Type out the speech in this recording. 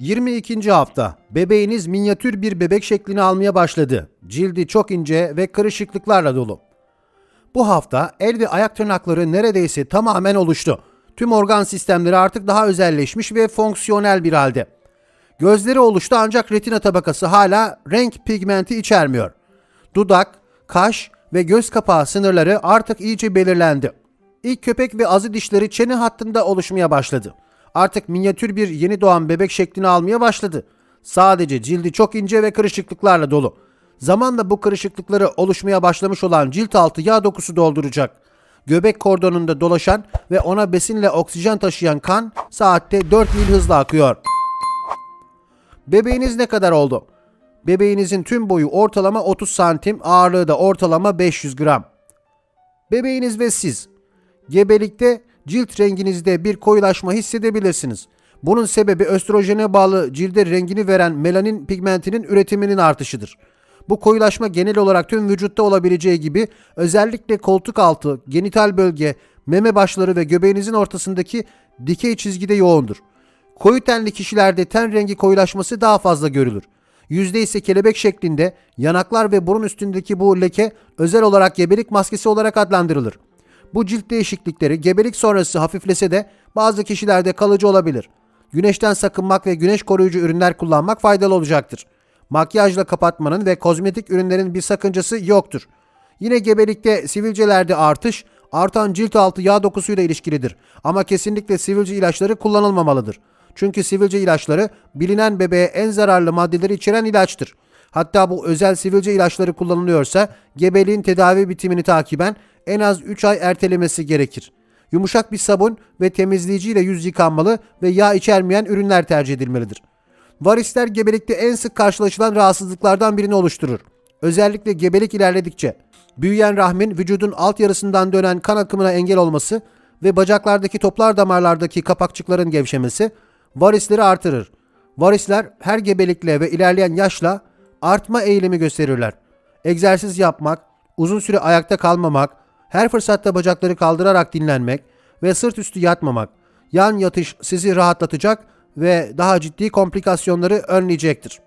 22. hafta. Bebeğiniz minyatür bir bebek şeklini almaya başladı. Cildi çok ince ve kırışıklıklarla dolu. Bu hafta el ve ayak tırnakları neredeyse tamamen oluştu. Tüm organ sistemleri artık daha özelleşmiş ve fonksiyonel bir halde. Gözleri oluştu ancak retina tabakası hala renk pigmenti içermiyor. Dudak, kaş ve göz kapağı sınırları artık iyice belirlendi. İlk köpek ve azı dişleri çene hattında oluşmaya başladı. Artık minyatür bir yeni doğan bebek şeklini almaya başladı. Sadece cildi çok ince ve kırışıklıklarla dolu. Zamanla bu kırışıklıkları oluşmaya başlamış olan cilt altı yağ dokusu dolduracak. Göbek kordonunda dolaşan ve ona besinle oksijen taşıyan kan saatte 4 mil hızla akıyor. Bebeğiniz ne kadar oldu? Bebeğinizin tüm boyu ortalama 30 santim, ağırlığı da ortalama 500 gram. Bebeğiniz ve siz. Gebelikte cilt renginizde bir koyulaşma hissedebilirsiniz. Bunun sebebi östrojene bağlı cilde rengini veren melanin pigmentinin üretiminin artışıdır. Bu koyulaşma genel olarak tüm vücutta olabileceği gibi özellikle koltuk altı, genital bölge, meme başları ve göbeğinizin ortasındaki dikey çizgide yoğundur. Koyu tenli kişilerde ten rengi koyulaşması daha fazla görülür. Yüzde ise kelebek şeklinde yanaklar ve burun üstündeki bu leke özel olarak gebelik maskesi olarak adlandırılır. Bu cilt değişiklikleri gebelik sonrası hafiflese de bazı kişilerde kalıcı olabilir. Güneşten sakınmak ve güneş koruyucu ürünler kullanmak faydalı olacaktır. Makyajla kapatmanın ve kozmetik ürünlerin bir sakıncası yoktur. Yine gebelikte sivilcelerde artış, artan cilt altı yağ dokusuyla ilişkilidir. Ama kesinlikle sivilce ilaçları kullanılmamalıdır. Çünkü sivilce ilaçları bilinen bebeğe en zararlı maddeleri içeren ilaçtır. Hatta bu özel sivilce ilaçları kullanılıyorsa gebeliğin tedavi bitimini takiben en az 3 ay ertelemesi gerekir. Yumuşak bir sabun ve temizleyiciyle yüz yıkanmalı ve yağ içermeyen ürünler tercih edilmelidir. Varisler gebelikte en sık karşılaşılan rahatsızlıklardan birini oluşturur. Özellikle gebelik ilerledikçe büyüyen rahmin vücudun alt yarısından dönen kan akımına engel olması ve bacaklardaki toplar damarlardaki kapakçıkların gevşemesi varisleri artırır. Varisler her gebelikle ve ilerleyen yaşla artma eğilimi gösterirler. Egzersiz yapmak, uzun süre ayakta kalmamak, her fırsatta bacakları kaldırarak dinlenmek ve sırt üstü yatmamak, yan yatış sizi rahatlatacak ve daha ciddi komplikasyonları önleyecektir.